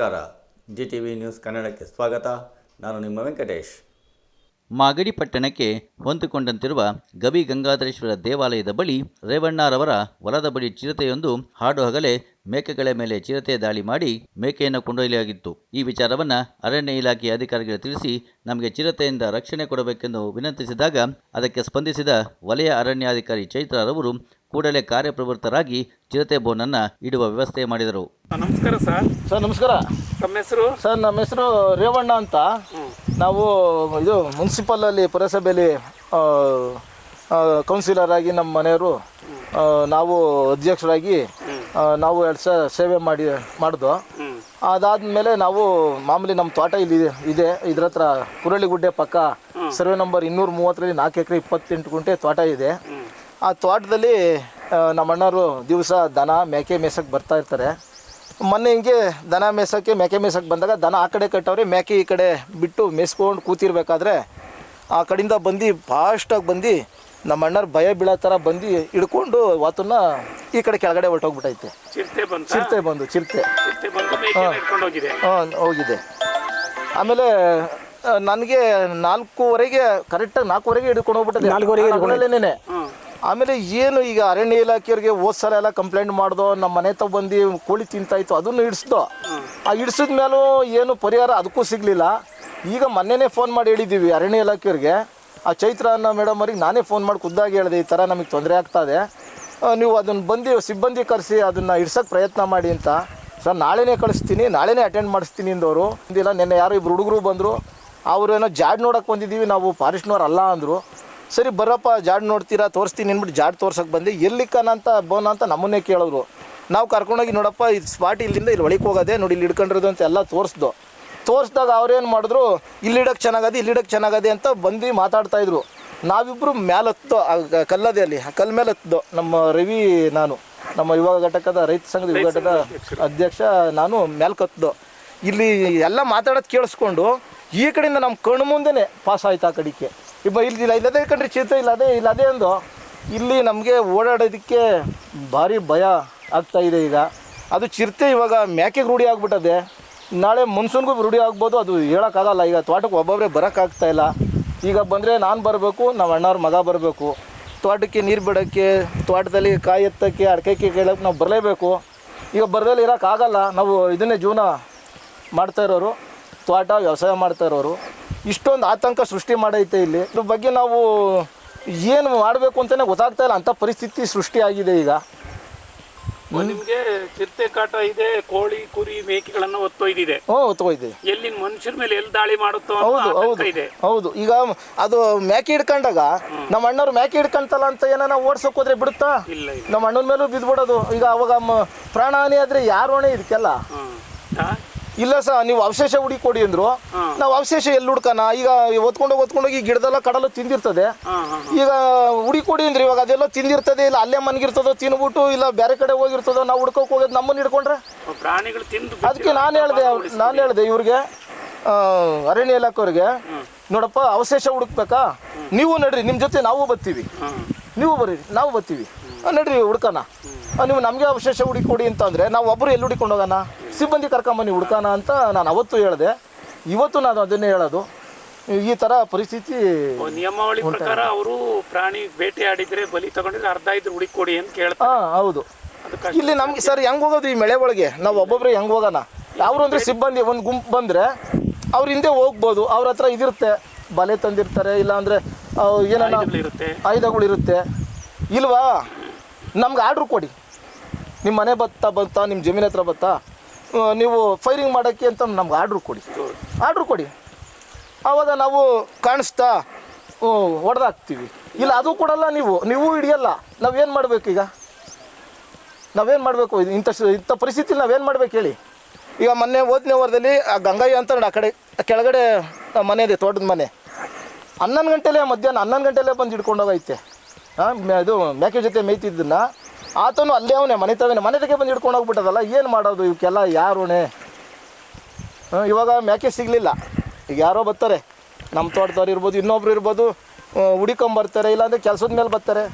ನಮಸ್ಕಾರ. G T V news ಕನ್ನಡಕ್ಕೆ ಸ್ವಾಗತ. ನಾನು ನಿಮ್ಮ ವೆಂಕಟೇಶ್. ಮಾಗಡಿ ಪಟ್ಟಣಕ್ಕೆ ಹೊಂದಿಕೊಂಡಂತಿರುವ ಗವಿ ಗಂಗಾಧರೇಶ್ವರ ದೇವಾಲಯದ ಬಳಿ ರೇವಣ್ಣರವರ ಹೊಲದ ಬಳಿ ಚಿರತೆಯೊಂದು ಹಾಡು ಹಗಲೇ ಮೇಕೆಗಳ ಮೇಲೆ ಚಿರತೆ ದಾಳಿ ಮಾಡಿ ಮೇಕೆಯನ್ನು ಕೊಂಡೊಯ್ಯಲಾಗಿತ್ತು. ಈ ವಿಚಾರವನ್ನು ಅರಣ್ಯ ಇಲಾಖೆಯ ಅಧಿಕಾರಿಗಳಿಗೆ ತಿಳಿಸಿ ನಮಗೆ ಚಿರತೆಯಿಂದ ರಕ್ಷಣೆ ಕೊಡಬೇಕೆಂದು ವಿನಂತಿಸಿದಾಗ ಅದಕ್ಕೆ ಸ್ಪಂದಿಸಿದ ವಲಯ ಅರಣ್ಯಾಧಿಕಾರಿ ಚೈತ್ರರವರು ಕೂಡಲೇ ಕಾರ್ಯಪ್ರವೃತ್ತರಾಗಿ ಚಿರತೆ ಬೋನನ್ನು ಇಡುವ ವ್ಯವಸ್ಥೆ ಮಾಡಿದರು. ನಮಸ್ಕಾರ ಸರ್. ಸರ್ ನಮಸ್ಕಾರ. ತಮ್ಮ ಹೆಸರು? ಸರ್ ನಮ್ಮ ಹೆಸರು ರೇವಣ್ಣ ಅಂತ. ನಾವು ಇದು ಮುನ್ಸಿಪಲಲ್ಲಿ ಪುರಸಭೆಯಲ್ಲಿ ಕೌನ್ಸಿಲರ್ ಆಗಿ ನಮ್ಮ ಮನೆಯವರು ನಾವು ಅಧ್ಯಕ್ಷರಾಗಿ ನಾವು ಎರಡು ಸಾವಿರ ಸೇವೆ ಮಾಡಿ ಮಾಡಿದ್ವು ಅದಾದಮೇಲೆ ನಾವು ಮಾಮೂಲಿ ನಮ್ಮ ತೋಟ ಇಲ್ಲಿ ಇದೆ. ಇದ್ರ ಹತ್ರ ಕುರಳಿಗುಡ್ಡೆ ಪಕ್ಕ ಸರ್ವೆ ನಂಬರ್ ಇನ್ನೂರ ಮೂವತ್ತರಲ್ಲಿ ನಾಲ್ಕು ಎಕರೆ ಇಪ್ಪತ್ತೆಂಟು ಗುಂಟೆ ತೋಟ ಇದೆ. ಆ ತೋಟದಲ್ಲಿ ನಮ್ಮ ಅಣ್ಣವರು ದಿವಸ ದನ ಮೇಕೆ ಮೇಸಕ್ಕೆ ಬರ್ತಾ ಇರ್ತಾರೆ. ಮೊನ್ನೆ ಹಿಂಗೆ ದನ ಮೇಸಕ್ಕೆ ಮೇಕೆ ಮೇಸಕ್ಕೆ ಬಂದಾಗ ದನ ಆ ಕಡೆ ಕಟ್ಟವ್ರೆ ಮೇಕೆ ಈ ಕಡೆ ಬಿಟ್ಟು ಮೇಸ್ಕೊಂಡು ಕೂತಿರ್ಬೇಕಾದ್ರೆ ಆ ಕಡೆಯಿಂದ ಬಂದು ಫಾಸ್ಟಾಗಿ ಬಂದು ನಮ್ಮ ಅಣ್ಣರ ಭಯ ಬೀಳೋ ಥರ ಬಂದು ಹಿಡ್ಕೊಂಡು ವಾತನ್ನ ಈ ಕಡೆ ಕೆಳಗಡೆ ಹೊರಟೋಗ್ಬಿಟ್ಟೈತೆ. ಚಿರತೆ ಬಂತ? ಚಿರತೆ ಬಂದು ಚಿರತೆ. ಚಿರತೆ ಬಂದು ಮೇಕೆನ ಹಿಡ್ಕೊಂಡು ಹೋಗಿದೆ. ಹಾಂ ಹೋಗಿದೆ. ಆಮೇಲೆ ನನಗೆ ನಾಲ್ಕೂವರೆಗೆ ಕರೆಕ್ಟಾಗಿ ನಾಲ್ಕೂವರೆಗೆ ಹಿಡ್ಕೊಂಡು ಹೋಗ್ಬಿಟ್ಟಿದೆ. ನಾಲ್ಕೂವರೆಗೆ ಆಮೇಲೆ ಏನು ಈಗ ಅರಣ್ಯ ಇಲಾಖೆಯವ್ರಿಗೆ ಹೋದ್ ಸಲ ಎಲ್ಲ ಕಂಪ್ಲೇಂಟ್ ಮಾಡ್ದೋ ನಮ್ಮ ಮನೆ ತಗ ಬಂದು ಕೋಳಿ ತಿಂತಾಯಿತ್ತು ಅದನ್ನು ಹಿಡಿಸ್ದೋ. ಆ ಹಿಡಿಸಿದ ಮೇಲೂ ಏನು ಪರಿಹಾರ ಅದಕ್ಕೂ ಸಿಗಲಿಲ್ಲ. ಈಗ ಮೊನ್ನೆನೇ ಫೋನ್ ಮಾಡಿ ಹೇಳಿದ್ದೀವಿ ಅರಣ್ಯ ಇಲಾಖೆಯವ್ರಿಗೆ. ಆ ಚೈತ್ರ ಅನ್ನೋ ಮೇಡಮ್ ಅವ್ರಿಗೆ ನಾನೇ ಫೋನ್ ಮಾಡಿ ಖುದ್ದಾಗಿ ಹೇಳಿದೆ, ಈ ಥರ ನಮಗೆ ತೊಂದರೆ ಆಗ್ತಾ ಇದೆ. ನೀವು ಅದನ್ನು ಬಂದು, ಸಿಬ್ಬಂದಿ ಕರೆಸಿ ಅದನ್ನು ಇಡ್ಸೋಕ್ಕೆ ಪ್ರಯತ್ನ ಮಾಡಿ ಅಂತ. ಸರ್, ನಾಳೆನೇ ಕಳಿಸ್ತೀನಿ, ನಾಳೆನೇ ಅಟೆಂಡ್ ಮಾಡಿಸ್ತೀನಿ ಅಂದವರು. ಇಂದಿಲ್ಲ ನಿನ್ನೆ ಯಾರು ಇಬ್ಬರು ಹುಡುಗರು ಬಂದರು. ಅವರೇನೋ ಜಾಡ್ ನೋಡೋಕೆ ಬಂದಿದ್ದೀವಿ, ನಾವು ಫಾರೆಸ್ಟ್ನವ್ರು ಅಲ್ಲ ಅಂದರು. ಸರಿ, ಬರಪ್ಪ, ಜಾಡ್ ನೋಡ್ತೀರಾ, ತೋರಿಸ್ತೀನಿ ಅಂದ್ಬಿಟ್ಟು ಜಾಡ್ ತೋರ್ಸಕ್ಕೆ ಬಂದು. ಎಲ್ಲಿಕ್ಕನ ಅಂತ, ಬೋನ ಅಂತ ನಮ್ಮನ್ನೇ ಕೇಳಿದ್ರು. ನಾವು ಕರ್ಕೊಂಡೋಗಿ ನೋಡಪ್ಪ ಇದು ಸ್ಪಾಟ್ ಇಲ್ಲಿಂದ ಇಲ್ಲಿ ಒಳಗೆ ಹೋಗೋದೆ ನೋಡಿ, ಇಲ್ಲಿ ಹಿಡ್ಕೊಂಡಿರೋದು ಅಂತ ಎಲ್ಲ ತೋರಿಸ್ದು. ತೋರಿಸ್ದಾಗ ಅವ್ರೇನು ಮಾಡಿದ್ರು ಇಲ್ಲಿಡಕ್ಕೆ ಚೆನ್ನಾಗದೆ, ಇಲ್ಲಿ ಇಡಕ್ಕೆ ಚೆನ್ನಾಗದೆ ಅಂತ ಬಂದು ಮಾತಾಡ್ತಾ ಇದ್ರು. ನಾವಿಬ್ಬರು ಮೇಲತ್ತು ಕಲ್ಲದೆ ಅಲ್ಲಿ ಕಲ್ ಮೇಲೆ ಹತ್ತೋ ನಮ್ಮ ರವಿ ನಾನು, ನಮ್ಮ ಯುವ ಘಟಕದ ರೈತ ಸಂಘದ ಯುವ ಘಟಕದ ಅಧ್ಯಕ್ಷ ನಾನು ಮ್ಯಾಲ್ ಕತ್ತೋ. ಇಲ್ಲಿ ಎಲ್ಲ ಮಾತಾಡೋದು ಕೇಳಿಸ್ಕೊಂಡು ಈ ಕಡೆಯಿಂದ ನಮ್ಮ ಕಣ್ಣು ಮುಂದೆನೆ ಪಾಸ್ ಆಯ್ತು ಆ ಕಡೆಗೆ. ಇಬ್ಬ ಇಲ್ಲಿ, ಇಲ್ಲ ಇಲ್ಲದೇ ಕಣ್ರಿ ಚಿತ್ರ ಇಲ್ಲ, ಅದೇ ಅಂದು. ಇಲ್ಲಿ ನಮಗೆ ಓಡಾಡೋದಕ್ಕೆ ಭಾರಿ ಭಯ ಆಗ್ತಾ ಇದೆ ಈಗ. ಅದು ಚಿರತೆ ಇವಾಗ ಮ್ಯಾಕೆಗೆ ರೂಢಿ ಆಗ್ಬಿಟ್ಟದೆ. ನಾಳೆ ಮುನ್ಸೂನ್ಗೂ ರೂಢಿ ಆಗ್ಬೋದು, ಅದು ಹೇಳೋಕ್ಕಾಗಲ್ಲ. ಈಗ ತೋಟಕ್ಕೆ ಒಬ್ಬೊಬ್ಬರೇ ಬರೋಕ್ಕಾಗ್ತಾ ಇಲ್ಲ. ಈಗ ಬಂದರೆ ನಾನು ಬರಬೇಕು ನಮ್ಮ ಅಣ್ಣವ್ರ ಮಗ ಬರಬೇಕು. ತೋಟಕ್ಕೆ ನೀರು ಬಿಡೋಕ್ಕೆ, ತೋಟದಲ್ಲಿ ಕಾಯಿ ಎತ್ತಕ್ಕೆ, ಅಡಿಕೆ ಕೇಳೋಕ್ಕೆ ನಾವು ಬರಲೇಬೇಕು. ಈಗ ಬರದಲ್ಲಿ ಇರೋಕ್ಕಾಗಲ್ಲ ನಾವು ಇದನ್ನೇ ಜೀವನ ಮಾಡ್ತಾ ಇರೋರು, ತೋಟ ವ್ಯವಸಾಯ ಮಾಡ್ತಾ ಇರೋರು. ಇಷ್ಟೊಂದು ಆತಂಕ ಸೃಷ್ಟಿ ಮಾಡೈತೆ ಇಲ್ಲಿ. ಇದ್ರ ಬಗ್ಗೆ ನಾವು ಏನು ಮಾಡಬೇಕು ಅಂತಲೇ ಗೊತ್ತಾಗ್ತಾ ಇಲ್ಲ. ಅಂಥ ಪರಿಸ್ಥಿತಿ ಸೃಷ್ಟಿಯಾಗಿದೆ ಈಗ. ನಿಮ್ಗೆ ಚಿರತೆ ಕಾಟ ಇದೆ ಕೋಳಿ ಕುರಿ ಮೇಕೆಗಳನ್ನ ಹೊತ್ತೊಯ್ದಿದೆ. ಓ ಹೊತ್ಕೊಯ್ದೆ ಎಲ್ಲಿ ಮನುಷ್ಯರ ಮೇಲೆ ಎಲ್ಲಿ ದಾಳಿ ಮಾಡುತ್ತೋ ಅನ್ನೋ ಹೌದು ಆತಂಕ ಹೌದು ಇದೆ. ಹೌದು. ಈಗ ಅದು ಮೇಕೆ ಹಿಡ್ಕೊಂಡಾಗ ನಮ್ಮ ಅಣ್ಣವ್ರು ಮೇಕೆ ಹಿಡ್ಕೊಂತಲ್ಲ ಅಂತ ಏನಾನ ಓಡ್ಸೋಕೆ ಹೋದ್ರೆ ಬಿಡುತ್ತಾ? ಇಲ್ಲ ಇಲ್ಲ. ನಮ್ಮ ಅಣ್ಣನ ಮೇಲೂ ಬಿದ್ಬಿಡೋದು. ಈಗ ಅವಾಗ ಮ- ಪ್ರಾಣಹಾನಿ ಆದ್ರೆ ಯಾರು ಹೊಣೆ ಇದಕ್ಕೆಲ್ಲ. ಆ? ಇಲ್ಲ ಸರ್ ನೀವು ಅವಶೇಷ ಹುಡಿ ಕೊಡಿ ಅಂದ್ರು. ನಾವು ಅವಶೇಷ ಎಲ್ಲಿ ಹುಡ್ಕನ ಈಗ ಹೊತ್ಕೊಂಡು ಹೊತ್ಕೊಂಡೋಗಿ ಈ ಗಿಡದೆಲ್ಲ ಕಡಲು ತಿಂದಿರ್ತದೆ. ಈಗ ಹುಡಿ ಕೊಡಿ ಅಂದ್ರೆ ಇವಾಗ ಅದೆಲ್ಲ ತಿಂದಿರ್ತದೆ ಇಲ್ಲ ಅಲ್ಲೇ ಮನ್ಗಿರ್ತದೋ ತಿನ್ಬಿಟ್ಟು ಇಲ್ಲ ಬೇರೆ ಕಡೆ ಹೋಗಿರ್ತದೋ ನಾವು ಹುಡ್ಕೋಕ್ ಹೋಗೋದು ನಮ್ಮನ್ನ ಹಿಡ್ಕೊಂಡ್ರೆ? ಪ್ರಾಣಿಗಳು ತಿಂದು ಅದಕ್ಕೆ ನಾನು ಹೇಳಿದೆ ನಾನು ಹೇಳ್ದೆ ಇವ್ರಿಗೆ ಅರಣ್ಯ ಇಲಾಖೆಯವ್ರಿಗೆ ನೋಡಪ್ಪ ಅವಶೇಷ ಹುಡುಕ್ಬೇಕಾ? ನೀವು ನಡ್ರಿ ನಿಮ್ಮ ಜೊತೆ ನಾವು ಬರ್ತೀವಿ. ನೀವು ಬರ್ರಿ ನಾವು ಬರ್ತೀವಿ. ನಡ್ರಿ ಹುಡ್ಕನ ನೀವು ನಮಗೆ ಅವಶೇಷ ಹುಡುಕಿ ಕೊಡಿ ಅಂತಂದರೆ ನಾವು ಒಬ್ಬರು ಎಲ್ಲಿ ಹುಡುಕೊಂಡು ಹೋಗೋಣ? ಸಿಬ್ಬಂದಿ ಕರ್ಕೊಂಬನ್ನಿ ಹುಡ್ಕೋಣ ಅಂತ ನಾನು ಅವತ್ತು ಹೇಳಿದೆ. ಇವತ್ತು ನಾನು ಅದನ್ನೇ ಹೇಳೋದು. ಈ ತರ ಪರಿಸ್ಥಿತಿ ನಿಯಮಾವಳಿ ಪ್ರಕಾರ ಅವರು ಪ್ರಾಣಿ ಬೇಟೆಯಾಡಿದ್ರೆ ಬಲಿ ತಗೊಂಡಿದ್ರೆ ಅರ್ಧ ಇದ್ರೆ ಹುಡುಕೊಡಿ ಅಂತ ಕೇಳ್ತಾರೆ. ಹಾಂ ಹೌದು. ಇಲ್ಲಿ ನಮ್ಗೆ ಸರ್ ಹೆಂಗ್ ಹೋಗೋದು ಈ ಮಳೆ ಒಳಗೆ? ನಾವು ಒಬ್ಬೊಬ್ರೆ ಹೆಂಗ್ ಹೋಗೋಣ? ಯಾರು ಅಂದ್ರೆ ಸಿಬ್ಬಂದಿ ಒಂದು ಗುಂಪು ಬಂದ್ರೆ ಅವ್ರ ಹಿಂದೆ ಹೋಗ್ಬೋದು ಅವ್ರ ಹತ್ರ ಇದಿರುತ್ತೆ. ಬಲೆ ತಂದಿರ್ತಾರೆ ಇಲ್ಲಾಂದರೆ ಏನಾನ ಇರುತ್ತೆ. ಆಯುಧಗಳಿರುತ್ತೆ ಇಲ್ವಾ? ನಮ್ಗೆ ಆರ್ಡ್ರ್ ಕೊಡಿ. ನಿಮ್ಮ ಮನೆ ಬತ್ತಾ ಬತ್ತಾ ನಿಮ್ಮ ಜಮೀನ್ ಹತ್ರ ಬತ್ತಾ? ನೀವು ಫೈರಿಂಗ್ ಮಾಡೋಕ್ಕೆ ಅಂತ ನಮ್ಗೆ ಆರ್ಡ್ರ್ ಕೊಡಿ. ಆರ್ಡ್ರ್ ಕೊಡಿ. ಆವಾಗ ನಾವು ಕಾಣಿಸ್ತಾ ಹೊಡೆದಾಕ್ತೀವಿ. ಇಲ್ಲ, ಅದು ಕೊಡಲ್ಲ ನೀವು. ನೀವು ಹಿಡಿಯಲ್ಲ. ನಾವೇನು ಈಗ? ನಾವೇನು ಮಾಡಬೇಕು? ಇಂಥ ಇಂಥ ಪರಿಸ್ಥಿತಿ ನಾವೇನು ಮಾಡ್ಬೇಕು ಹೇಳಿ? ಈಗ ಮೊನ್ನೆ ಓದನೇ ವಾರದಲ್ಲಿ ಆ ಗಂಗಯ್ಯ ಅಂತ ಆ ಕಡೆ ಕೆಳಗಡೆ ಮನೆ ಇದೆ, ತೋಟದ ಮನೆ. ಹನ್ನೊಂದು ಗಂಟೆಲೇ ಮಧ್ಯಾಹ್ನ ಹನ್ನೊಂದು ಗಂಟೆಲೇ ಬಂದು ಹಿಡ್ಕೊಂಡೋಗೈತೆ ಹಾಂ ಇದು ಮೇಕೆ ಜೊತೆ ಮೇಯ್ತಿದ್ದನ್ನ? ಆತನು ಅಲ್ಲೇ ಅವನೇ, ಮನೆ ತವನೇ ಮನೆದಕ್ಕೆ ಬಂದು ಹಿಡ್ಕೊಂಡು ಹೋಗ್ಬಿಟ್ಟದಲ್ಲ, ಏನು ಮಾಡೋದು ಇವಕ್ಕೆಲ್ಲ? ಯಾರು ಹೊಣೆ ಹಾಂ ಇವಾಗ ಮ್ಯಾಕೆ ಸಿಗಲಿಲ್ಲ. ಈಗ ಯಾರೋ ಬರ್ತಾರೆ. ನಮ್ಮ ತೋಟದವ್ರು ಇರ್ಬೋದು, ಇನ್ನೊಬ್ರು ಇರ್ಬೋದು ಹುಡಿಕೊಂಬರ್ತಾರೆ ಇಲ್ಲಾಂದರೆ ಕೆಲಸದ ಮೇಲೆ ಬರ್ತಾರೆ.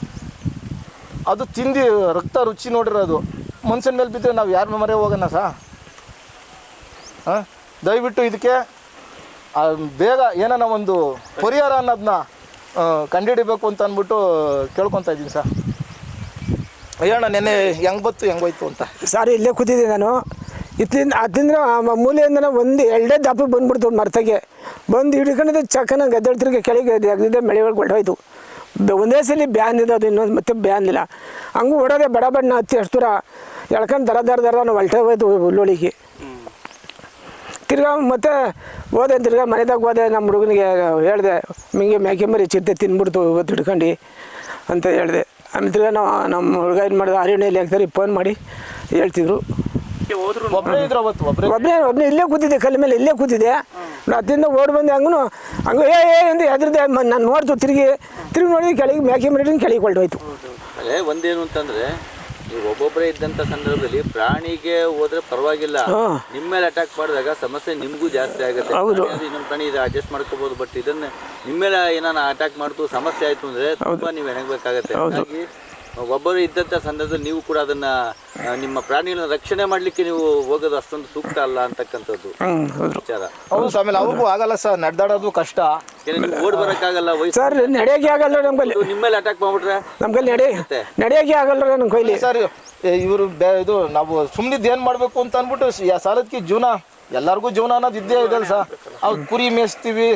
ಅದು ತಿಂದು ರಕ್ತ ರುಚಿ ನೋಡಿರೋದು. ಮನುಷ್ಯನ ಮೇಲೆ ಬಿದ್ದರೆ ನಾವು ಯಾರ ಮರೆ ಹೋಗೋಣ ಸಾ? ಹಾಂ? ದಯವಿಟ್ಟು ಇದಕ್ಕೆ ಬೇಗ ಏನನ್ನ ಒಂದು ಪರಿಹಾರ ಅನ್ನೋದನ್ನ ಕಂಡುಹಿಡಿಬೇಕು ಅಂತ ಅಂದ್ಬಿಟ್ಟು ಕೇಳ್ಕೊತಾ ಇದ್ದೀನಿ ಸರ್ ಹೇಳೋಣ ನೆನ್ನೆ ಹೆಂಗೆ ಬತ್ತು ಹೆಂಗೆ ಹೋಯ್ತು ಅಂತ. ಸಾರಿ, ಇಲ್ಲೇ ಕೂತಿದ್ದೆ ನಾನು. ಇತ್ಲಿಂದ ಅದಿಂದ ಮೂಲೆಯಿಂದ ಒಂದು, ಎರಡೇ ದಪ್ಪ ಬಂದ್ಬಿಡ್ತು ಮರ್ತಗೆ. ಬಂದು ಹಿಡ್ಕೊಂಡಿದ್ದು ಚಕ್ಕನ ಗದ್ದಳ್ತಿರ್ಗೆ ಕೆಳಗೆ ಅದಿದ್ದೆ ಮಳೆ ಒಳಗೆ ಹೊರಟೋಯ್ತು. ಬ- ಒಂದೇ ಸಲ ಬ್ಯಾನ್ ಇದೆ, ಅದು ಇನ್ನೊಂದು ಮತ್ತೆ ಬ್ಯಾನ್ ಇಲ್ಲ. ಹಂಗೂ ಓಡೋದೆ ಬಡ ಬಣ್ಣ ಹತ್ತಿ ಅಷ್ಟು ದೂರ. ಎಳ್ಕೊಂಡು ದರ ದರ ದರ, ನಾವು ಹೊಲ್ಟೆ ಹೋಯ್ತು ಉಳ್ಳೋಳಿಗೆ ತಿರ್ಗಾ ಮತ್ತೆ ಹೋದೆ, ತಿರ್ಗಾ ಮನೆದಾಗ ಹೋದೆ, ನಮ್ಮ ಹುಡುಗನಿಗೆ ಹೇಳಿದೆ ಹಿಂಗೆ ಮೇಕೆ ಮರಿ ಚಿರತೆ ತಿನ್ಬಿಡ್ತು, ಇವತ್ತು ಹಿಡ್ಕೊಂಡು ಅಂತ ಹೇಳಿದೆ. ಆಮೇಲೆ ತಿರ್ಗಾ ನಾವು ನಮ್ಮ ಹುಡುಗ ಏನು ಮಾಡಿದ ಅರಣ್ಯಲ್ಲಿ ಹಾಕ್ತಾರೆ ಫೋನ್ ಮಾಡಿ ಹೇಳ್ತಿದ್ರು. ಒಬ್ಬನೇ ಒಬ್ಬನೇ ಇಲ್ಲೇ ಕೂತಿದ್ದೆ ಕಲ್ಲ ಮೇಲೆ ಇಲ್ಲೇ ಕೂತಿದ್ದೆ. ಅದರಿಂದ ಅತ್ತಿಂದ ಓಡಿ ಬಂದೆ ಹಂಗೂ ಹಂಗ ಏ ಏ ಎಂದು ಹೆದ್ರದೆ ನಾನು ನೋಡ್ತು ತಿರುಗಿ ತಿರುಗಿ ನೋಡಿ ಕೆಳಗೆ ಮ್ಯಾಕೆ ಮರಿಡಿನ ಕೆಳಗೆ ಹೊಲ್ಟೋಯ್ತು ಅದೇ ಒಂದೇನು ಅಂತಂದ್ರೆ ಒಬ್ಬೊಬ್ಬರೇ ಇದ್ದಂತ ಸಂದರ್ಭದಲ್ಲಿ ಪ್ರಾಣಿಗೆ ಹೋದ್ರೆ ಪರವಾಗಿಲ್ಲ. ನಿಮ್ಮ ಮೇಲೆ ಅಟ್ಯಾಕ್ ಮಾಡಿದಾಗ ಸಮಸ್ಯೆ ನಿಮಗೂ ಜಾಸ್ತಿ ಆಗುತ್ತೆ. ಇನ್ನೊಂದು ಪ್ರಾಣಿ ಇದು ಅಡ್ಜಸ್ಟ್ ಮಾಡ್ಕೋಬಹುದು ಬಟ್ ಇದನ್ನ ನಿಮ್ಮ ಮೇಲೆ ಏನಾನ ಅಟ್ಯಾಕ್ ಮಾಡ್ತು ಸಮಸ್ಯೆ ಆಯ್ತು ಅಂದ್ರೆ ತುಂಬಾ ನೀವು ಹೆಣಗಬೇಕಾಗತ್ತೆ. ಹಾಗಾಗಿ ಒಬ್ಬರು ಇದ್ದಂಥ ಸಂದರ್ಭದಲ್ಲಿ ನೀವು ಕೂಡ ಅದನ್ನ ನಿಮ್ಮ ಪ್ರಾಣಿಗಳನ್ನ ರಕ್ಷಣೆ ಮಾಡ್ಲಿಕ್ಕೆ ನೀವು ಹೋಗೋದು ಅಷ್ಟೊಂದು ಸೂಕ್ತ ಅಲ್ಲ ಅಂತಕ್ಕಂಥದ್ದು ವಿಚಾರ. ಹೌದು ಆಮೇಲೆ ಅವ್ರಿಗೂ ಆಗಲ್ಲ ಸರ್ ನಡೆದಾಡೋದು ಕಷ್ಟ. ಓಡ್ ಬರಕ್ಕಾಗಲ್ಲ ವಯಸ್ಸು? ಸರ್ ನಡೆಯೋಕೆ ಆಗಲ್ಲ ನಮ್ಮ ನಿಮ್ಮಲ್ಲಿ ನಿಮ್ಮ ಮೇಲೆ ಅಟ್ಯಾಕ್ ಮಾಡ್ಬಿಟ್ರೆ ನಮ್ಮ ಕೈಲಿ ನಡೆ ನಡೆಯೋಕೆ ಆಗಲ್ಲ ನಮ್ಮ ಕೈಲಿ. ಸರ್ ಇವರು ಬೇ ಇದು ನಾವು ಸುಮ್ಮನಿದ್ದು ಏನು ಮಾಡಬೇಕು ಅಂತ ಅಂದ್ಬಿಟ್ಟು ಸಾಲದಕ್ಕೆ ಸಾಲದ್ಕಿ ಜೀವನ ಎಲ್ಲರಿಗೂ ಜೀವನ ಅನ್ನೋದು ಇದ್ದೇ ಇದೆ ಸರ್. ಅವ್ರು ಕುರಿ ಮೇಯಿಸ್ತೀವಿ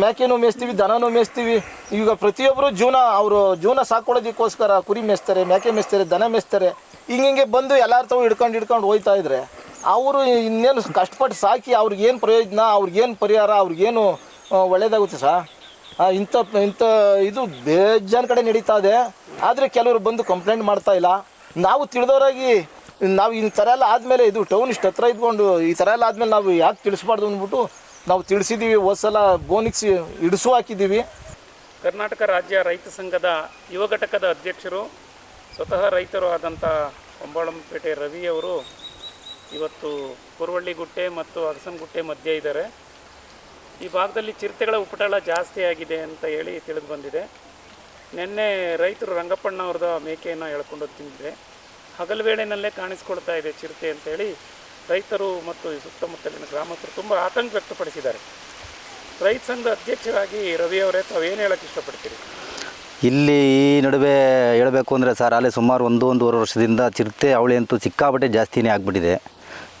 ಮೇಕೆನೂ ಮೇಯಿಸ್ತೀವಿ ದನನೂ ಮೇಯಿಸ್ತೀವಿ. ಈಗ ಪ್ರತಿಯೊಬ್ಬರು ಜೀವನ ಅವರು ಜೀವನ ಸಾಕೊಳ್ಳೋದಕ್ಕೋಸ್ಕರ ಕುರಿ ಮೇಯಿಸ್ತಾರೆ ಮೇಕೆ ಮೇಯಿಸ್ತಾರೆ ದನ ಮೇಯಿಸ್ತಾರೆ. ಹಿಂಗೆ ಹಿಂಗೆ ಬಂದು ಎಲ್ಲರ ತಾವು ಹಿಡ್ಕೊಂಡು ಹಿಡ್ಕೊಂಡು ಹೋಯ್ತಾ ಇದ್ರೆ ಅವರು ಇನ್ನೇನು ಕಷ್ಟಪಟ್ಟು ಸಾಕಿ ಅವ್ರಿಗೇನು ಪ್ರಯೋಜನ ಅವ್ರಿಗೇನು ಪರಿಹಾರ ಅವ್ರಿಗೇನು ಒಳ್ಳೇದಾಗುತ್ತೆ ಆ, ಇಂಥ ಇಂಥ ಇದು ಬೇಜಾನ್ ಕಡೆ ನಡೀತಾ ಇದೆ. ಆದರೆ ಕೆಲವರು ಬಂದು ಕಂಪ್ಲೇಂಟ್ ಮಾಡ್ತಾ ಇಲ್ಲ. ನಾವು ತಿಳಿದವರಾಗಿ ನಾವು ಈ ಥರ ಎಲ್ಲ ಆದಮೇಲೆ ಇದು ಟೌನ್ ಇಷ್ಟು ಹತ್ರ ಇದ್ಕೊಂಡು ಈ ಥರ ಎಲ್ಲ ಆದಮೇಲೆ ನಾವು ಯಾಕೆ ತಿಳಿಸ್ಬಾರ್ದು ಅಂದ್ಬಿಟ್ಟು ನಾವು ತಿಳಿಸಿದ್ದೀವಿ ಹೊಸಲ ಸಲ ಬೋನಿಕ್ಸಿ ಇಡಿಸು ಹಾಕಿದ್ದೀವಿ ಕರ್ನಾಟಕ ರಾಜ್ಯ ರೈತ ಸಂಘದ ಯುವ ಘಟಕದ ಅಧ್ಯಕ್ಷರು, ಸ್ವತಃ ರೈತರು ಆದಂಥ ಹೊಂಬಾಳಂಪೇಟೆ ರವಿಯವರು ಇವತ್ತು ಕುರುವಳ್ಳಿಗುಟ್ಟೆ ಮತ್ತು ಅಗಸನಗುಟ್ಟೆ ಮಧ್ಯೆ ಇದ್ದಾರೆ. ಈ ಭಾಗದಲ್ಲಿ ಚಿರತೆಗಳ ಉಪಟಳ ಜಾಸ್ತಿ ಆಗಿದೆ ಅಂತ ಹೇಳಿ ತಿಳಿದು ಬಂದಿದೆ. ನಿನ್ನೆ ರೈತರು ರಂಗಪ್ಪಣ್ಣ ಅವ್ರದ ಮೇಕೆಯನ್ನು ಎಳ್ಕೊಂಡು ತಿಂದಿದೆ. ಹಗಲು ವೇಳೆನಲ್ಲೇ ಕಾಣಿಸ್ಕೊಳ್ತಾ ಇದೆ ಚಿರತೆ ಅಂತೇಳಿ ರೈತರು ಮತ್ತು ಸುತ್ತಮುತ್ತಲಿನ ಗ್ರಾಮಸ್ಥರು ತುಂಬ ಆತಂಕ ವ್ಯಕ್ತಪಡಿಸಿದ್ದಾರೆ. ರೈತ ಸಂಘದ ಅಧ್ಯಕ್ಷರಾಗಿ ರವಿ ಅವರೇ ಏನು ಹೇಳಕ್ಕೆ ಇಷ್ಟಪಡ್ತೀರಿ? ಇಲ್ಲಿ ಈ ನಡುವೆ ಹೇಳಬೇಕು ಅಂದರೆ ಸರ್, ಅಲ್ಲಿ ಸುಮಾರು ಒಂದು, ಒಂದೂವರೆ ವರ್ಷದಿಂದ ಚಿರತೆ, ಅವಳಿ ಅಂತೂ ಸಿಕ್ಕಾಪಟ್ಟೆ ಜಾಸ್ತಿನೇ ಆಗಿಬಿಟ್ಟಿದೆ.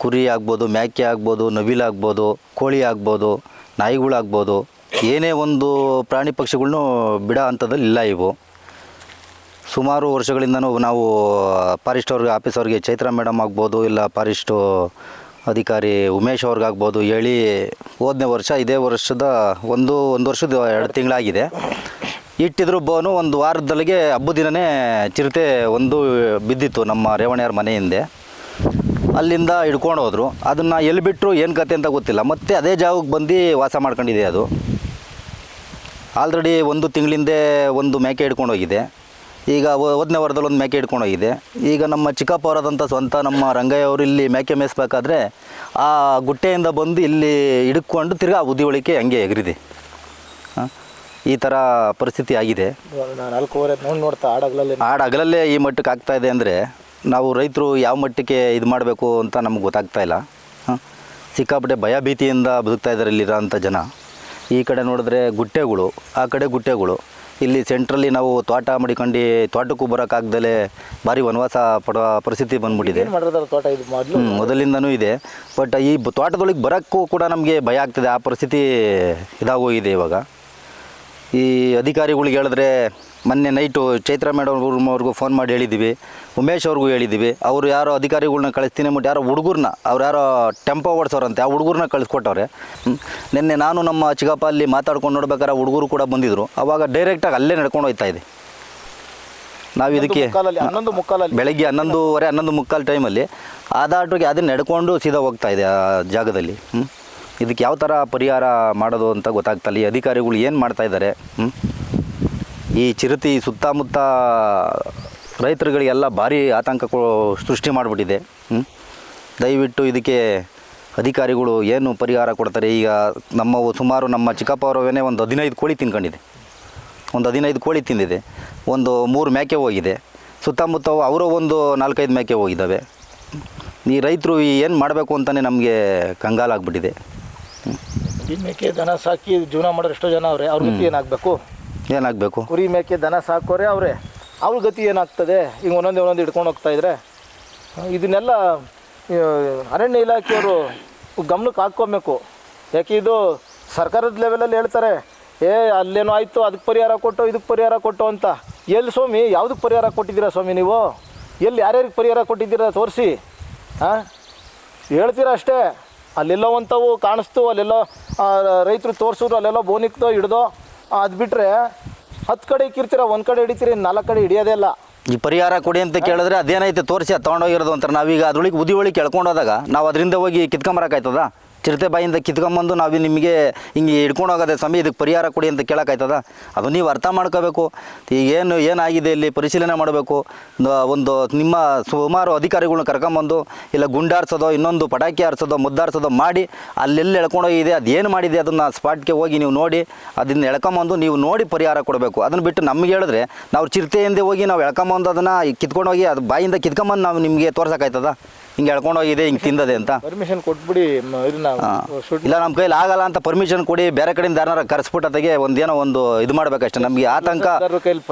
ಕುರಿ ಆಗ್ಬೋದು ಮೇಕೆ ಆಗ್ಬೋದು ನವಿಲಾಗ್ಬೋದು ಕೋಳಿ ಆಗ್ಬೋದು, ನಾಯಿಗಳಾಗ್ಬೋದು, ಏನೇ ಒಂದು ಪ್ರಾಣಿ ಪಕ್ಷಿಗಳ್ನೂ ಬಿಡೋ ಅಂಥದ್ದಲ್ಲಿ ಇಲ್ಲ ಇವು. ಸುಮಾರು ವರ್ಷಗಳಿಂದನೂ ನಾವು ಫಾರೆಸ್ಟ್ ಅವ್ರಿಗೆ, ಆಫೀಸ್ ಅವ್ರಿಗೆ ಚೈತ್ರ ಮೇಡಮ್ ಆಗ್ಬೋದು, ಇಲ್ಲ ಫಾರೆಸ್ಟು ಅಧಿಕಾರಿ ಉಮೇಶ್ ಅವ್ರಿಗಾಗ್ಬೋದು ಹೇಳಿ ಹೋದನೇ ವರ್ಷ, ಇದೇ ವರ್ಷದ ಒಂದು ಒಂದು ವರ್ಷದ ಎರಡು ತಿಂಗಳಾಗಿದೆ. ಇಟ್ಟಿದ್ರು ಬೋನು ಒಂದು ವಾರದಲ್ಲಿಗೆ ಹಬ್ಬದ ದಿನವೇ ಚಿರತೆ ಒಂದು ಬಿದ್ದಿತ್ತು ನಮ್ಮ ರೇವಣಿಯವ್ರ ಮನೆ ಹಿಂದೆ. ಅಲ್ಲಿಂದ ಹಿಡ್ಕೊಂಡು ಹೋದರು. ಅದನ್ನು ಎಲ್ಲಿ ಬಿಟ್ಟರು ಏನು ಕತೆ ಅಂತ ಗೊತ್ತಿಲ್ಲ. ಮತ್ತೆ ಅದೇ ಜಾಗಕ್ಕೆ ಬಂದು ವಾಸ ಮಾಡ್ಕೊಂಡಿದೆ ಅದು. ಆಲ್ರೆಡಿ ಒಂದು ತಿಂಗಳಿಂದೆ ಒಂದು ಮೇಕೆ ಹಿಡ್ಕೊಂಡು ಹೋಗಿದೆ. ಈಗ ಒಂದನೇ ವಾರದಲ್ಲಿ ಒಂದು ಮೇಕೆ ಹಿಡ್ಕೊಂಡು ಹೋಗಿದೆ. ಈಗ ನಮ್ಮ ಚಿಕ್ಕಪ್ಪ ಅವರಾದಂಥ ಸ್ವಂತ ನಮ್ಮ ರಂಗಯ್ಯ ಅವರು ಇಲ್ಲಿ ಮೇಕೆ ಮೇಯಿಸ್ಬೇಕಾದ್ರೆ ಆ ಗುಟ್ಟೆಯಿಂದ ಬಂದು ಇಲ್ಲಿ ಹಿಡ್ಕೊಂಡು ತಿರ್ಗಿ ಆ ಬುದ್ಧಿ ಒಳಿಕೆ ಹಂಗೆ ಎಗರಿದೆ. ಹಾಂ? ಈ ಥರ ಪರಿಸ್ಥಿತಿ ಆಗಿದೆ. ನೋಡ್ತಾ ಆಡಗಳಲ್ಲಿ ಆಡು ಹಗಲಲ್ಲೇ ಈ ಮಟ್ಟಕ್ಕೆ ಆಗ್ತಾ ಇದೆ ಅಂದರೆ ನಾವು ರೈತರು ಯಾವ ಮಟ್ಟಕ್ಕೆ ಇದು ಮಾಡಬೇಕು ಅಂತ ನಮ್ಗೆ ಗೊತ್ತಾಗ್ತಾ ಇಲ್ಲ. ಹಾಂ? ಸಿಕ್ಕಾಪಟ್ಟೆ ಭಯ ಭೀತಿಯಿಂದ ಬದುಕ್ತಾ ಇದ್ದಾರೆ ಇಲ್ಲಿರೋಂಥ ಜನ. ಈ ಕಡೆ ನೋಡಿದ್ರೆ ಗುಟ್ಟೆಗಳು ಆ ಕಡೆ ಗುಟ್ಟೆಗಳು. ಇಲ್ಲಿ ಸೆಂಟ್ರಲ್ಲಿ ನಾವು ತೋಟ ಮಾಡಿಕೊಂಡು ತೋಟಕ್ಕೂ ಬರೋಕ್ಕಾಗ್ದಲೇ ಭಾರಿ ವನವಾಸ ಪಡುವ ಪರಿಸ್ಥಿತಿ ಬಂದ್ಬಿಟ್ಟಿದೆ. ಮಾಡಿರ್ತಾರೆ ತೋಟ ಇದು ಮೊದಲು? ಹ್ಮ್, ಮೊದಲಿಂದನೂ ಇದೆ. ಬಟ್ ಈ ಬ- ತೋಟದೊಳಗೆ ಬರೋಕ್ಕೂ ಕೂಡ ನಮಗೆ ಭಯ ಆಗ್ತದೆ. ಆ ಪರಿಸ್ಥಿತಿ ಇದಾಗೋಗಿದೆ ಇವಾಗ. ಈ ಅಧಿಕಾರಿಗಳಿಗೆ ಹೇಳಿದ್ರೆ ಮೊನ್ನೆ ನೈಟು ಚೈತ್ರ ಮೇಡಮ್ ಅವ್ರಿಗೂ ಫೋನ್ ಮಾಡಿ ಹೇಳಿದ್ದೀವಿ ಉಮೇಶ್ ಅವ್ರಿಗೂ ಹೇಳಿದ್ದೀವಿ. ಅವರು ಯಾರೋ ಅಧಿಕಾರಿಗಳ್ನ ಕಳಿಸ್ತೀನಿ ಮತ್ತು ಯಾರೋ ಹುಡುಗರನ್ನ ಅವ್ರು ಯಾರೋ ಟೆಂಪೋ ಓಡಿಸೋರಂತೆ ಆ ಹುಡುಗರನ್ನ ಕಳಿಸ್ಕೊಟ್ಟವ್ರೆ. ನಿನ್ನೆ ನಾನು ನಮ್ಮ ಚಿಕ್ಕಪ್ಪ ಅಲ್ಲಿ ಮಾತಾಡ್ಕೊಂಡು ನೋಡ್ಬೇಕಾದ್ರೆ ಹುಡುಗರು ಕೂಡ ಬಂದಿದ್ದರು ಅವಾಗ ಡೈರೆಕ್ಟಾಗಿ ಅಲ್ಲೇ ನಡ್ಕೊಂಡು ಹೋಗ್ತಾ ಇದೆ. ನಾವು ಇದಕ್ಕೆ ಹನ್ನೊಂದು ಮುಕ್ಕಾಲಲ್ಲಿ. ಬೆಳಗ್ಗೆ ಹನ್ನೊಂದುವರೆ ಹನ್ನೊಂದು ಮುಕ್ಕಾಲು ಟೈಮಲ್ಲಿ ಆದಾಟಕ್ಕೆ ಅದನ್ನ ನಡ್ಕೊಂಡು ಸೀದಾ ಹೋಗ್ತಾ ಇದೆ ಆ ಜಾಗದಲ್ಲಿ. ಹ್ಮ್. ಇದಕ್ಕೆ ಯಾವ ಥರ ಪರಿಹಾರ ಮಾಡೋದು ಅಂತ ಗೊತ್ತಾಗ್ತಲ್ಲ ಈ ಅಧಿಕಾರಿಗಳು ಏನು ಮಾಡ್ತಾ ಇದ್ದಾರೆ. ಈ ಚಿರತೆ ಸುತ್ತಮುತ್ತ ರೈತರುಗಳಿಗೆಲ್ಲ ಭಾರಿ ಆತಂಕ ಸೃಷ್ಟಿ ಮಾಡಿಬಿಟ್ಟಿದೆ. ದಯವಿಟ್ಟು ಇದಕ್ಕೆ ಅಧಿಕಾರಿಗಳು ಏನು ಪರಿಹಾರ ಕೊಡ್ತಾರೆ? ಈಗ ನಮ್ಮ ಸುಮಾರು ನಮ್ಮ ಚಿಕ್ಕಪ್ಪ ಅವರವೇನೆ ಒಂದು ಹದಿನೈದು ಕೋಳಿ ತಿನ್ಕೊಂಡಿದೆ. ಒಂದು ಹದಿನೈದು ಕೋಳಿ ತಿಂದಿದೆ. ಒಂದು ಮೂರು ಮೇಕೆ ಹೋಗಿದೆ. ಸುತ್ತಮುತ್ತ ಅವರು ಒಂದು ನಾಲ್ಕೈದು ಮೇಕೆ ಹೋಗಿದ್ದಾವೆ. ಈ ರೈತರು ಏನು ಮಾಡಬೇಕು ಅಂತಲೇ ನಮಗೆ ಕಂಗಾಲಾಗ್ಬಿಟ್ಟಿದೆ. ಈ ಮೇಕೆ ದನ ಸಾಕಿ ಜೀವನ ಮಾಡೋರು ಎಷ್ಟೋ ಜನ ಅವ್ರೆ. ಅವ್ರ ಗತಿ ಏನಾಗಬೇಕು? ಏನಾಗಬೇಕು? ಕುರಿ ಮೇಕೆ ದನ ಸಾಕೋರೆ ಅವರೇ. ಅವ್ರ ಗತಿ ಏನಾಗ್ತದೆ? ಈಗ ಒಂದೊಂದು ಒಂದೊಂದು ಇಟ್ಕೊಂಡು ಹೋಗ್ತಾ ಇದ್ರೆ ಇದನ್ನೆಲ್ಲ ಆ, ಅರಣ್ಯ ಇಲಾಖೆಯವರು ಗಮನಕ್ಕೆ ಹಾಕ್ಕೊಬೇಕು ಯಾಕೆ ಇದು ಸರ್ಕಾರದ ಲೆವೆಲಲ್ಲಿ ಹೇಳ್ತಾರೆ ಏ ಅಲ್ಲೇನೋ ಆಯಿತು ಅದಕ್ಕೆ ಪರಿಹಾರ ಕೊಟ್ಟು ಇದಕ್ಕೆ ಪರಿಹಾರ ಕೊಟ್ಟು ಅಂತ. ಎಲ್ಲಿ ಸ್ವಾಮಿ? ಯಾವುದಕ್ಕೆ ಪರಿಹಾರ ಕೊಟ್ಟಿದ್ದೀರಾ ಸ್ವಾಮಿ ನೀವು? ಎಲ್ಲಿ ಯಾರ್ಯಾರಿಗೆ ಪರಿಹಾರ ಕೊಟ್ಟಿದ್ದೀರಾ? ತೋರಿಸಿ. ಹಾಂ ಹೇಳ್ತೀರಾ ಅಷ್ಟೇ. ಅಲ್ಲೆಲ್ಲೋ ಒಂಥವು ಕಾಣಿಸ್ತು, ಅಲ್ಲೆಲ್ಲೋ ರೈತರು ತೋರಿಸಿದ್ರು, ಅಲ್ಲೆಲ್ಲೋ ಬೋನಿಕ್ತೋ ಹಿಡ್ದೋ ಅದು ಬಿಟ್ಟರೆ ಹತ್ತು ಕಡೆ ಇಕ್ಕಿರ್ತೀರ, ಒಂದು ಕಡೆ ಹಿಡಿತೀರಿ, ನಾಲ್ಕು ಕಡೆ ಹಿಡಿಯೋದೇ ಇಲ್ಲ. ಈ ಪರಿಹಾರ ಕೊಡಿ ಅಂತ ಕೇಳಿದ್ರೆ ಅದೇನೈತೆ ತೋರಿಸಿ, ಅದು ತೊಗೊಂಡೋಗಿರೋದು ಅಂತಾರೆ ನಾವೀಗ ಅದ್ರೊಳಗೆ ಉದಿ ಒಳಗೆ ಕೇಳ್ಕೊಂಡೋದಾಗ ನಾವು ಅದರಿಂದ ಹೋಗಿ ಕಿತ್ಕೊಂಬರಕ್ಕಾಯ್ತದ ಚಿರತೆ ಬಾಯಿಂದ ಕಿತ್ಕೊಂಬಂದು ನಾವು ನಿಮಗೆ ಹಿಂಗೆ ಹಿಡ್ಕೊಂಡು ಹೋಗೋದೆ ಸ್ವಾಮಿ, ಇದಕ್ಕೆ ಪರಿಹಾರ ಕೊಡಿ ಅಂತ ಕೇಳೋಕ್ಕಾಯ್ತದ? ಅದು ನೀವು ಅರ್ಥ ಮಾಡ್ಕೋಬೇಕು. ಈಗ ಏನು ಏನಾಗಿದೆ ಇಲ್ಲಿ ಪರಿಶೀಲನೆ ಮಾಡಬೇಕು? ಒಂದು ನಿಮ್ಮ ಸುಮಾರು ಅಧಿಕಾರಿಗಳನ್ನ ಕರ್ಕೊಂಬಂದು, ಇಲ್ಲ ಗುಂಡಾರ್ಸೋದೋ, ಇನ್ನೊಂದು ಪಟಾಕಿ ಆರಿಸೋದೋ ಮುದ್ದಾರ್ಸೋದೋ ಮಾಡಿ, ಅಲ್ಲೆಲ್ಲಿ ಎಳ್ಕೊಂಡೋಗಿದೆ ಅದು ಏನು ಮಾಡಿದೆ ಅದನ್ನು ಸ್ಪಾಟ್ಗೆ ಹೋಗಿ ನೀವು ನೋಡಿ ಅದನ್ನು ಎಳ್ಕೊಂಬಂದು ನೀವು ನೋಡಿ ಪರಿಹಾರ ಕೊಡಬೇಕು. ಅದನ್ನು ಬಿಟ್ಟು ನಮ್ಗೆ ಹೇಳಿದ್ರೆ ನಾವು ಚಿರತೆಯಿಂದ ಹೋಗಿ ನಾವು ಎಳ್ಕೊಂಬಂದು ಅದನ್ನು ಕಿತ್ಕೊಂಡೋಗಿ ಅದು ಬಾಯಿಂದ ಕಿತ್ಕೊಂಬಂದು ನಾವು ನಿಮಗೆ ತೋರ್ಸೋಕ್ಕಾಯ್ತದ? ಹಿಂಗೆ ಎಳ್ಕೊಂಡೋಗಿದೆ ಹಿಂಗೆ ತಿಂದದೆ ಅಂತ. ಪರ್ಮಿಷನ್ ಕೊಟ್ಬಿಡಿ ಮ- ಇದನ್ನ ಶೂಟ್ ಇಲ್ಲ ನಮ್ಮ ಕೈಲಿ ಆಗಲ್ಲ ಅಂತ ಪರ್ಮಿಷನ್ ಕೊಡಿ ಬೇರೆ ಕಡೆಯಿಂದ ಯಾರು ಕರೆಸ್ಬಿಟ್ಟತೆಗೆ ಒಂದೇನೋ ಒಂದು ಇದು ಮಾಡ್ಬೇಕಷ್ಟೇ. ನಮಗೆ ಆತಂಕ ಕೈಲಿ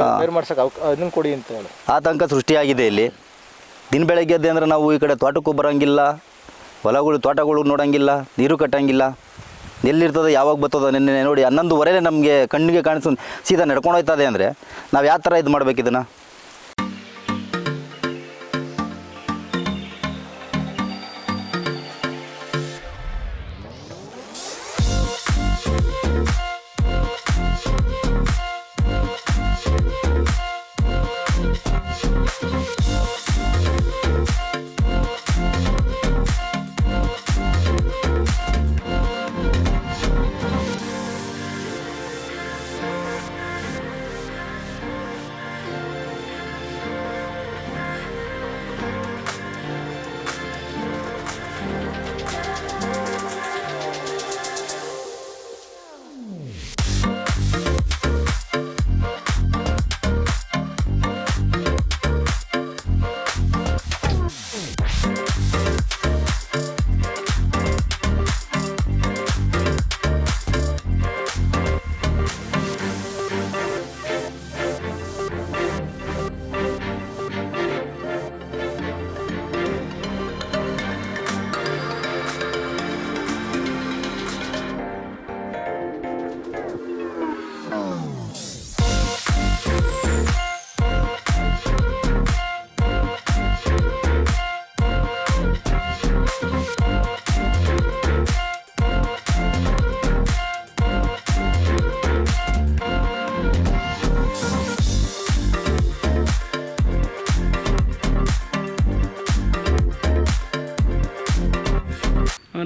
ಕೊಡಿ ಅಂತ ಹೇಳಿ. ಆತಂಕ ಸೃಷ್ಟಿಯಾಗಿದೆ ಇಲ್ಲಿ. ದಿನ ಬೆಳಗ್ಗೆ ಎದ್ದೆ ಅಂದರೆ ನಾವು ಈ ಕಡೆ ತೋಟಕ್ಕೂ ಬರೋಂಗಿಲ್ಲ ಹೊಲಗಳು ತೋಟಗಳು ನೋಡೋಂಗಿಲ್ಲ ನೀರು ಕಟ್ಟಂಗಿಲ್ಲ. ಎಲ್ಲಿರ್ತದೆ ಯಾವಾಗ ಬರ್ತದೆ ನಿನ್ನೆ ನೋಡಿ ಹನ್ನೊಂದುವರೆಗೆ ನಮಗೆ ಕಣ್ಣಿಗೆ ಕಾಣಿಸ್ತು ಸೀದಾ ನಡ್ಕೊಂಡು ಹೋಯ್ತದೆ ಅಂದರೆ ನಾವು ಯಾವ ಥರ ಇದು ಮಾಡ್ಬೇಕು ಇದನ್ನು?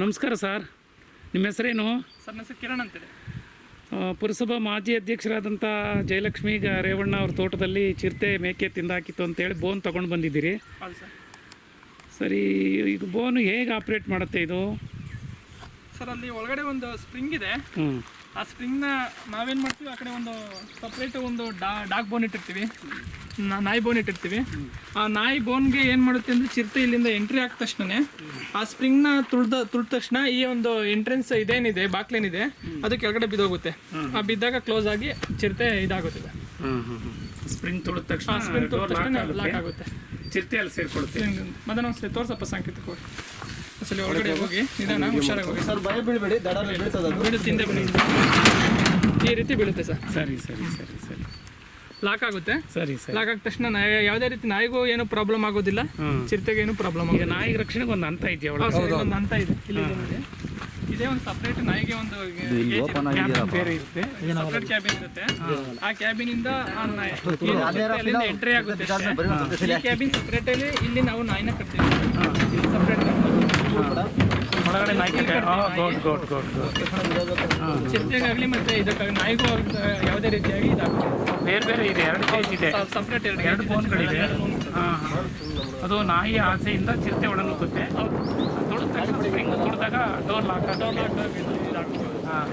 ನಮಸ್ಕಾರ ಸರ್. ನಿಮ್ಮ ಹೆಸರೇನು? ಸರ್ ನನ್ನ ಹೆಸರು ಕಿರಣ್ ಅಂತೇಳಿ ಪುರಸಭಾ ಮಾಜಿ ಅಧ್ಯಕ್ಷರಾದಂಥ ಜಯಲಕ್ಷ್ಮಿ ರೇವಣ್ಣ ಅವ್ರ ತೋಟದಲ್ಲಿ ಚಿರತೆ ಮೇಕೆ ತಿಂದಾಕಿತ್ತು ಅಂತೇಳಿ ಬೋನ್ ತೊಗೊಂಡು ಬಂದಿದ್ದೀರಿ. ಸರಿ. ಇದು ಬೋನು ಹೇಗೆ ಆಪ್ರೇಟ್ ಮಾಡುತ್ತೆ ಇದು? ಸರ್ ಅಲ್ಲಿ ಒಳಗಡೆ ಒಂದು ಸ್ಪ್ರಿಂಗ್ ಇದೆ. ಹ್ಞೂ ಆ ಸ್ಪ್ರಿಂಗ್ನ ನಾವೇನು ಮಾಡ್ತೀವಿ? ಆ ಕಡೆ ಒಂದು ಸಪ್ರೇಟ್ ಒಂದು ಡಾ ಡಾಗ್ ಬೋನ್ ಇಟ್ಟಿರ್ತೀವಿ. ನಾಯಿ ಬೋನ್ ಇಟ್ಟಿರ್ತೀವಿ. ಆ ನಾಯಿ ಬೋನ್ಗೆ ಏನು ಮಾಡುತ್ತೆ ಅಂದರೆ ಚಿರತೆ ಇಲ್ಲಿಂದ ಎಂಟ್ರಿ ಆದ ತಕ್ಷಣನೇ ಆ ಸ್ಪ್ರಿಂಗ್ನ ತುಳ್ದ ತುಳ್ದ ತಕ್ಷಣ ಈ ಒಂದು ಎಂಟ್ರೆನ್ಸ್ ಇದೇನಿದೆ ಬಾಕ್ಲೇನಿದೆ ಅದು ಕೆಳಗಡೆ ಬಿದ್ದೋಗುತ್ತೆ. ಆ ಬಿದ್ದಾಗ ಕ್ಲೋಸ್ ಆಗಿ ಚಿರತೆ ಇದಾಗುತ್ತೆ ಹಾಂ ಹಾಂ ಹಾಂ ಸ್ಪ್ರಿಂಗ್ ತುಳಿದ ತಕ್ಷಣ ಸ್ಪ್ರಿಂಗ್ ತುಳಿದ ತಕ್ಷಣ ಲಾಕ್ ಆಗುತ್ತೆ. ಚಿರತೆ ಅಲ್ಲಿ ಸೇರ್ಕೊಳುತ್ತೆ ಮದನ ಸಂಕೇತ ತೋರ್ಸಪ್ಪ ಸಾಂಕೇತಿಕ ಒಂದ್ಸಲಿ ಒಳಗಡೆ ಹೋಗಿ. ನಿಧಾನ ಹುಷಾರಾಗಿ ಹೋಗಿ ಸರ್ ಭಯ ಬೀಳ್ಬೇಡಿ ದಡ ಬೀಳ್ತದ ಬೀಳುತ್ತೆ ಹಿಂದೆ ಬನ್ನಿ ಈ ರೀತಿ ಬೀಳುತ್ತೆ ಸರ್. ಸರಿ ಸರಿ ಸರಿ ಸರಿ. ಲಾಕ್ ಆಗುತ್ತೆ. ಸರಿ ಸರಿ. ಲಾಕ್ ಆದ ತಕ್ಷಣ ನಾಯಿ ಯಾವುದೇ ರೀತಿ ನಾಯಿಗೂ ಏನು ಪ್ರಾಬ್ಲಮ್ ಆಗೋದಿಲ್ಲ. ಚಿರತೆಗೆ ಏನು ಪ್ರಾಬ್ಲಮ್ ಆಗಿದೆ ಆಗೋದಿಲ್ಲ. ನಾಯಿ ರಕ್ಷಣೆಗೆ ಒಂದು ಹಂತ ಇದೆಯಾ ಒಂದು ಅಂತ ಇದೆ. ಇಲ್ಲಿ ಇದೆ ಒಂದು ಸಪ್ರೇಟ್ ನಾಯಿಗೆ ಒಂದು ಕ್ಯಾಬಿನ್ ಬೇರೆ ಇರುತ್ತೆ. ಸಪ್ರೇಟ್ ಕ್ಯಾಬಿನ್ ಇರುತ್ತೆ. ಆ ಕ್ಯಾಬಿನ್ ಇಂದ ಆ ನಾಯಿ ಅಲ್ಲಿಂದ ಎಂಟ್ರಿ ಆಗುತ್ತೆ. ಕ್ಯಾಬಿನ್ ಸಪ್ರೇಟ್ ಅಲ್ಲಿ ಇಲ್ಲಿ ನಾವು ನಾಯಿನ ಕಟ್ತೀವಿ. ಇಲ್ಲಿ ಸಪ್ರೇಟ್ ಒಳಗಡೆ ನಾಯಿ ಕಟ್ಟೆ. ಗೋಟ್ ಗೋಟ್ ಗೋಟ್ ಗೋಟ್ ಚಿರತೆಗಾಗಲಿ ಮತ್ತೆ ಇದಕ್ಕಾಗಿ ನಾಯಿಗೂ ಯಾವುದೇ ರೀತಿಯಾಗಿ ಇದಾಗುತ್ತೆ ಬೇರೆ ಬೇರೆ ಇದೆ ಎರಡು ಕೇಜ್ ಇದೆ. ಸಪ್ರೇಟ್ ಎರಡು ಎರಡು ಫೋನ್ಗಳಿದೆ ಹಾಂ ಹಾಂ ಅದು ನಾಯಿ ಆಸೆಯಿಂದ ಚಿರತೆ ಒಳನುಗ್ಗುತ್ತೆ ತುಳಿದ ತಕ್ಷಣ ತುಳಿದಾಗ ಡೋರ್ ಲಾಕ್ ಡೋರ್ ಲಾಕ್ ಹಾಂ.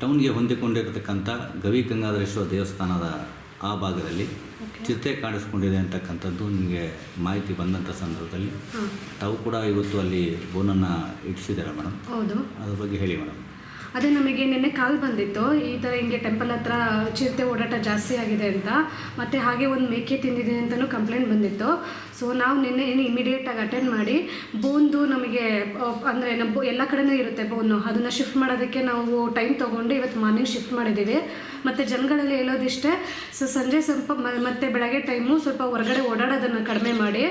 ಟೌನ್ಗೆ ಹೊಂದಿಕೊಂಡಿರತಕ್ಕಂಥ ಗವಿ ಗಂಗಾಧರೇಶ್ವರ ದೇವಸ್ಥಾನದ ಆ ಭಾಗದಲ್ಲಿ ಚಿರತೆ ಕಾಣಿಸ್ಕೊಂಡಿದೆ ಅಂತಕ್ಕಂಥದ್ದು ನಿಮಗೆ ಮಾಹಿತಿ ಬಂದಂಥ ಸಂದರ್ಭದಲ್ಲಿ. ತಾವು ಕೂಡ ಇವತ್ತು ಅಲ್ಲಿ ಬೋನನ್ನು ಇಟ್ಟಿಸಿದ್ದಾರೆ ಮೇಡಮ್? ಹೌದು. ಅದ್ರ ಬಗ್ಗೆ ಹೇಳಿ ಮೇಡಮ್. ಅದೇ ನಮಗೆ ನಿನ್ನೆ ಕಾಲ್ ಬಂದಿತ್ತು. ಈ ಥರ ಹಿಂಗೆ ಟೆಂಪಲ್ ಹತ್ರ ಚಿರತೆ ಓಡಾಟ ಜಾಸ್ತಿ ಆಗಿದೆ ಅಂತ. ಮತ್ತು ಹಾಗೆ ಒಂದು ಮೇಕೆ ತಿಂದಿದೆ ಅಂತಲೂ ಕಂಪ್ಲೇಂಟ್ ಬಂದಿತ್ತು. ಸೊ ನಾವು ನಿನ್ನೆ ಏನು ಇಮಿಡಿಯೇಟಾಗಿ ಅಟೆಂಡ್ ಮಾಡಿ ಬೋನ್ದು ನಮಗೆ ಅಂದರೆ ನಮ್ಮ ಎಲ್ಲ ಕಡೆನೂ ಇರುತ್ತೆ ಬೋನು ಅದನ್ನು ಶಿಫ್ಟ್ ಮಾಡೋದಕ್ಕೆ ನಾವು ಟೈಮ್ ತೊಗೊಂಡು ಇವತ್ತು ಮಾರ್ನಿಂಗ್ ಶಿಫ್ಟ್ ಮಾಡಿದ್ದೀವಿ. ಮತ್ತು ಜನಗಳಲ್ಲಿ ಹೇಳೋದಿಷ್ಟೇ, ಸೊ ಸಂಜೆ ಸ್ವಲ್ಪ ಮತ್ತೆ ಬೆಳಗ್ಗೆ ಟೈಮು ಸ್ವಲ್ಪ ಹೊರಗಡೆ ಓಡಾಡೋದನ್ನು ಕಡಿಮೆ ಮಾಡಿ.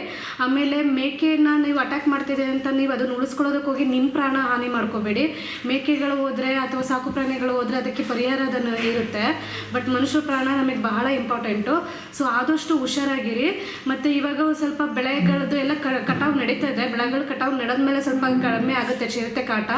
ಆಮೇಲೆ ಮೇಕೆನ ನೀವು ಅಟ್ಯಾಕ್ ಮಾಡ್ತಿದೆ ಅಂತ ನೀವು ಅದನ್ನು ಉಳಿಸ್ಕೊಳ್ಳೋದಕ್ಕೆ ಹೋಗಿ ನಿಮ್ಮ ಪ್ರಾಣ ಹಾನಿ ಮಾಡ್ಕೋಬೇಡಿ. ಮೇಕೆಗಳು ಹೋದರೆ ಅಥವಾ ಸಾಕು ಪ್ರಾಣಿಗಳು ಹೋದರೆ ಅದಕ್ಕೆ ಪರಿಹಾರ ಅದನ್ನು ಇರುತ್ತೆ. ಬಟ್ ಮನುಷ್ಯ ಪ್ರಾಣ ನಮಗೆ ಬಹಳ ಇಂಪಾರ್ಟೆಂಟು ಸೊ ಆದಷ್ಟು ಹುಷಾರಾಗಿರಿ. ಮತ್ತು ಇವಾಗ ಸ್ವಲ್ಪ ಬೆಳೆಗಳದ್ದು ಎಲ್ಲ ಕ, ಕಟಾವು ನಡೀತಾ ಇದೆ. ಬೆಳೆಗಳು ಕಟಾವು ನಡೆದ್ಮೇಲೆ ಸ್ವಲ್ಪ ಕಡಿಮೆ ಆಗುತ್ತೆ ಚಿರತೆ ಕಾಟ.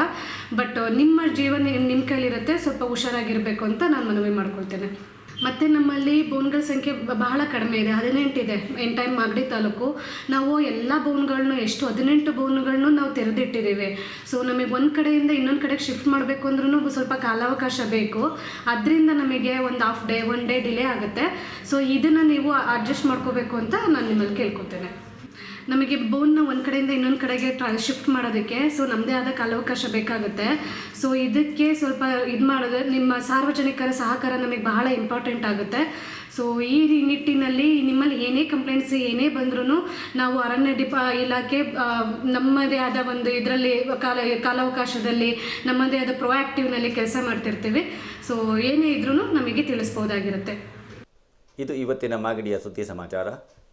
ಬಟ್ ನಿಮ್ಮ ಜೀವನ ನಿಮ್ಮ ಕೈಲಿರುತ್ತೆ. ಸ್ವಲ್ಪ ಹುಷಾರಾಗಿರಬೇಕು ಅಂತ ನಾನು ಮನವಿ ಮಾಡ್ಕೊಳ್ತೇನೆ. ಮತ್ತು ನಮ್ಮಲ್ಲಿ ಬೋನ್ಗಳ ಸಂಖ್ಯೆ ಬಹಳ ಕಡಿಮೆ ಇದೆ. ಹದಿನೆಂಟಿದೆ ಎನ್ ಟೈಮ್ ಮಾಗಡಿ ತಾಲೂಕು. ನಾವು ಎಲ್ಲ ಬೋನ್ಗಳನ್ನು ಎಷ್ಟು ಹದಿನೆಂಟು ಬೋನ್ಗಳನ್ನು ನಾವು ತೆರೆದಿಟ್ಟಿದ್ದೀವಿ. ಸೊ ನಮಗೆ ಒಂದು ಕಡೆಯಿಂದ ಇನ್ನೊಂದು ಕಡೆಗೆ ಶಿಫ್ಟ್ ಮಾಡಬೇಕು ಅಂದ್ರೂ ಸ್ವಲ್ಪ ಕಾಲಾವಕಾಶ ಬೇಕು. ಅದರಿಂದ ನಮಗೆ ಒಂದು half day one day delay ಆಗುತ್ತೆ. ಸೊ ಇದನ್ನು ನೀವು ಅಡ್ಜಸ್ಟ್ ಮಾಡ್ಕೋಬೇಕು ಅಂತ ನಾನು ನಿಮ್ಮಲ್ಲಿ ಕೇಳ್ಕೊತೇನೆ. ನಮಗೆ ಬೋನ್ನ ಒಂದು ಕಡೆಯಿಂದ ಇನ್ನೊಂದು ಕಡೆಗೆ ಟ್ರಾ ಶಿಫ್ಟ್ ಮಾಡೋದಕ್ಕೆ ಸೊ ನಮ್ಮದೇ ಆದ ಕಾಲಾವಕಾಶ ಬೇಕಾಗುತ್ತೆ. ಸೊ ಇದಕ್ಕೆ ಸ್ವಲ್ಪ ಇದು ಮಾಡೋದು, ನಿಮ್ಮ ಸಾರ್ವಜನಿಕರ ಸಹಕಾರ ನಮಗೆ ಬಹಳ ಇಂಪಾರ್ಟೆಂಟ್ ಆಗುತ್ತೆ. ಸೊ ಈ ನಿಟ್ಟಿನಲ್ಲಿ ನಿಮ್ಮಲ್ಲಿ ಏನೇ ಕಂಪ್ಲೇಂಟ್ಸ್ ಏನೇ ಬಂದ್ರೂ ನಾವು ಅರಣ್ಯ ಡಿಪ, ಇಲಾಖೆ ನಮ್ಮದೇ ಆದ ಒಂದು ಇದರಲ್ಲಿ ಕಾಲ, ಕಾಲಾವಕಾಶದಲ್ಲಿ ನಮ್ಮದೇ ಆದ ಪ್ರೊಆ್ಯಕ್ಟಿವ್ನಲ್ಲಿ ಕೆಲಸ ಮಾಡ್ತಿರ್ತೀವಿ. ಸೊ ಏನೇ ಇದ್ರೂ ನಮಗೆ ತಿಳಿಸ್ಬೋದಾಗಿರುತ್ತೆ. ಇದು ಇವತ್ತಿನ ಮಾಗಡಿಯ ಸುದ್ದಿ ಸಮಾಚಾರ.